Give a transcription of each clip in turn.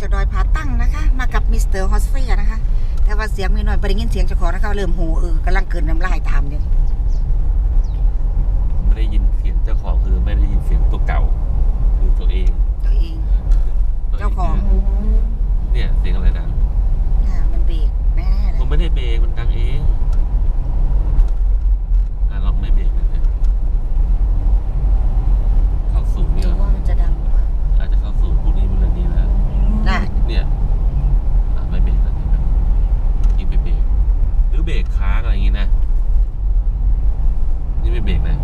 จากดอยผาตั้งนะคะ มากับมิสเตอร์ฮอสเซียนะคะ แต่ว่าเสียงมีหน่อยไปได้ยินเสียงเจ้าของนะคะเริ่มหูเออกำลังเกินน้ำลายตามเนี่ยไม่ได้ยินเสียงเจ้าของคือไม่ได้ยินเสียงตัวเก่า คือตัวเอง ตัวเอง ตัว เจ้าของ เนี่ยเสียงอะไรดัง อ่ามันเบรกแน่ๆเล ผม ย ไม่ได้เบรกมันดังเองอะลองไม่เบรกเลยนะเข้าสู่เนี่ ดู ย ว่ามันจะดังหรือเปล่า อาจจะเข้าสู่พวกนี้มันเลยนี่แล้ว น่ะ เนี่ยอะไม่เบรกแล้วเนี่ยยิงไปเบรกหรือเบรกค้า งอะไรอย่างงี้นะ นี่ไม่เบรกนะ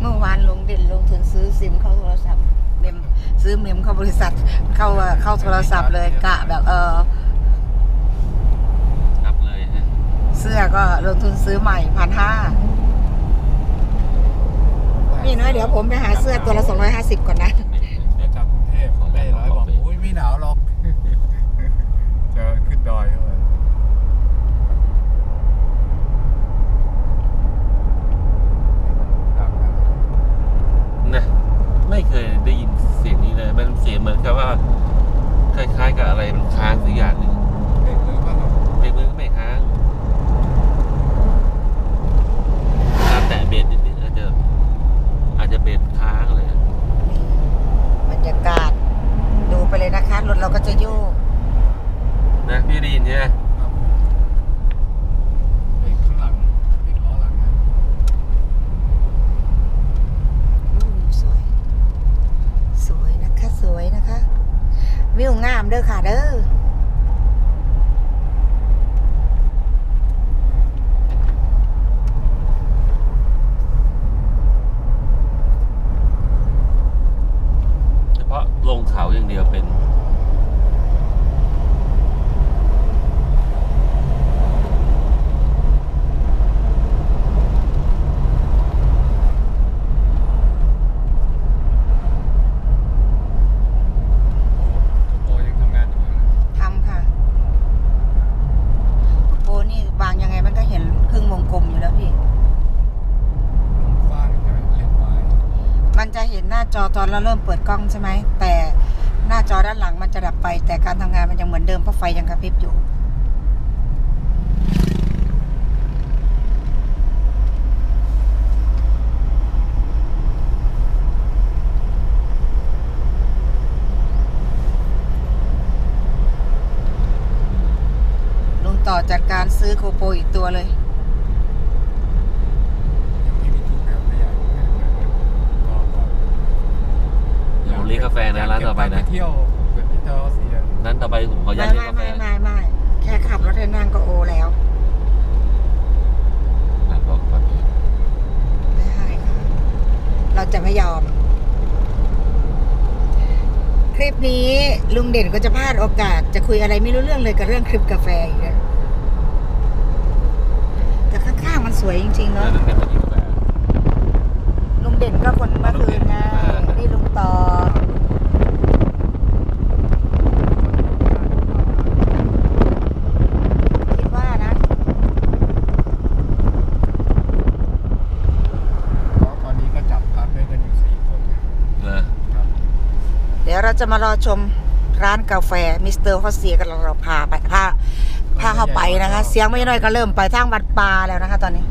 เมื่อวานลงเด่นลงทุนซื้อซิมเข้าโทรศัพท์เมมซื้อเมมเข้าบริษัท เข้าเอ่อเข้าโทรศัพท์เลยกะแบบเออครับเลยฮะเสื้อก็ลงทุนซื้อใหม่พันห้า นี่น้อยเดี๋ยวผมไปหาเสื้อตัวละ 250 ก่อนนะ ได้กลับกรุงเทพได้ร้อยบอกอุ้ยไม่หนาวหรอกจะขึ้นดอยเข้าไปนะไม่เคยได้ยินเสียงนี้เลย มันเสียงเหมือนกับว่า คล้ายๆกับอะไรมันค้างสักอย่างหนึ่ง เด็กมือก็ เบรกมือก็ไม่ค้างการแตะเบรกนิดนึงอาจจะ อาจจะเบรกค้างเลย บรรยากาศ ดูไป เราก็จะโยก นะพี่ได้ยินใช่ไหมเด็กข้างหลังเด็กล้อหลังนะอู้วิวสวย สวยนะคะ สวยนะคะ วิวงามเด้อค่ะเด้อ เฉพาะลงเขาอย่างเดียวเป็น โอ้ยังทำงานอยู่นะ ทำค่ะโอ้นี่วางยังไงมันก็เห็นครึ่งวงกลมอยู่แล้วพี่ ฟางใช่ไหมเล่นไม้ มัน จะเห็นหน้าจอตอนเราเริ่มเปิดกล้องใช่ไหม แต่หน้าจอด้านหลังมันจะดับไป แต่การทำงานมันยังเหมือนเดิมเพราะไฟยังกระพริบอยู่ลุงต่อจัดการซื้อโคโปอีกตัวเลย ยังไม่มีทุนแบบไม่ใหญ่ก็ก็ เดี๋ยวผมเลี้ยงกาแฟนะร้านต่อไปนะ เที่ยวกับพี่เตอร์เสียนั้นต่อไปผมขออนุญาไม่ตเลี้ยงไม่กาแฟไม่ไม่ไม่แค่ขับรถให้นั่งก็โอแล้วอะบอกก่อนไม่ให้ค่ะเราจะไม่ยอม คลิปนี้ลุงเด่นก็จะพลาดโอกาส จะคุยอะไรไม่รู้เรื่องเลยกับเรื่องคลิปกาแฟอีกแล้วแต่ข้างๆมันสวยจริงๆแล้เนาะวนั่นเป็นกาแฟลุงเด่นก็คนเมื่อคืนไง อ่า นี่ลุงต่อ คิดว่านะ แล้วตอนนี้ก็จับพาร์ทเนอร์กันอยู่สี่คนนะ นะ ครับ เดี๋ ยวเราจะมารอชมร้านกาแฟมิสเตอร์ฮอสเซียกันเราพาไปพาพาเข้าไปนะคะ เสียงไม่น้อยก็เริ่มไปทางวัดปลาแล้วนะคะ ตอนนี้